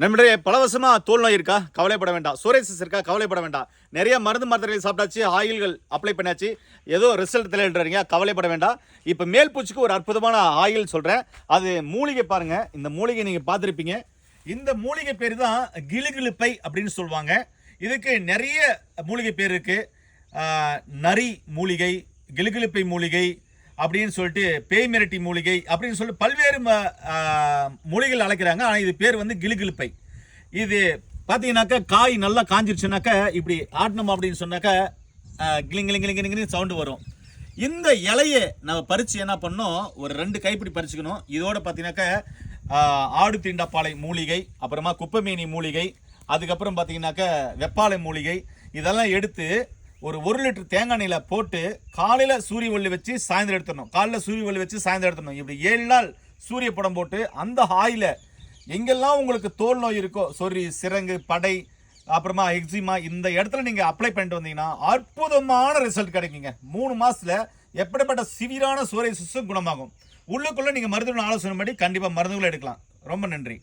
நம்மளுடைய பல வருஷமா தோல் நோய் இருக்கா? கவலைப்பட வேண்டாம். சோரேசிஸ் இருக்கா? கவலைப்பட வேண்டாம். நிறைய மருந்து மாத்திரைகள் சாப்பிட்டாச்சு ஆயில்கள் அப்ளை பண்ணாச்சு. ஏதோ ரிசல்ட் தெரியன்றீங்க கவலைப்பட வேண்டாம். இப்போ மேல் பூச்சிக்கு ஒரு அற்புதமான ஆயில் சொல்கிறேன் அது மூலிகை பாருங்க. இந்த மூலிகை நீங்கள் பார்த்துருப்பீங்க. இந்த மூலிகை பேர் தான் கிளுகிழுப்பை அப்படின்னு சொல்லுவாங்க. இதுக்கு நிறைய மூலிகை பேர் இருக்குது நரி மூலிகை கிளுகிழுப்பை மூலிகை அப்படின்னு சொல்லிட்டு பேய் மிரட்டி மூலிகை அப்படின்னு சொல்லிட்டு பல்வேறு மூலிகைகள் அழைக்கிறாங்க. ஆனால் இது பேர் வந்து கிளுகிழுப்பை இது பார்த்தீங்கன்னாக்கா காய் நல்லா காஞ்சிருச்சுனாக்கா இப்படி ஆட்டணும் அப்படின்னு சொன்னாக்கா கிளிங் கிளிங் கிளிங் சவுண்டு வரும். இந்த இலையை நம்ம பறித்து என்ன பண்ணோம் ஒரு ரெண்டு கைப்பிடி பறிச்சுக்கணும். இதோட பார்த்தீங்கன்னாக்கா ஆடு தீண்டாப்பாலை மூலிகை அப்புறமா குப்பைமேனி மூலிகை அதுக்கப்புறம் பார்த்தீங்கன்னாக்கா வெப்பாலை மூலிகை இதெல்லாம் எடுத்து ஒரு ஒரு லிட்டர் தேங்காய் எண்ணெயில் போட்டு காலையில் சூரிய ஒளி வச்சு சாயந்தரம் எடுத்துடணும். காலையில் சூரிய ஒளி வச்சு சாயந்தரம் எடுத்துடணும். இப்படி ஏழு நாள் சூரிய படம் போட்டு அந்த ஹாயில் எங்கெல்லாம் உங்களுக்கு தோல் நோய் இருக்கோ சொறி சிறங்கு படை அப்புறமா எக்ஸிமா இந்த இடத்துல நீங்கள் அப்ளை பண்ணிட்டு வந்தீங்கன்னா அற்புதமான ரிசல்ட் கிடைக்குங்க. மூணு மாதத்தில் எப்படிப்பட்ட சிவியரான சோரை குணமாகும். உள்ளுக்குள்ளே நீங்கள் மருத்துவ ஆலோசனை படி கண்டிப்பாக மருந்துகளை எடுக்கலாம். ரொம்ப நன்றி.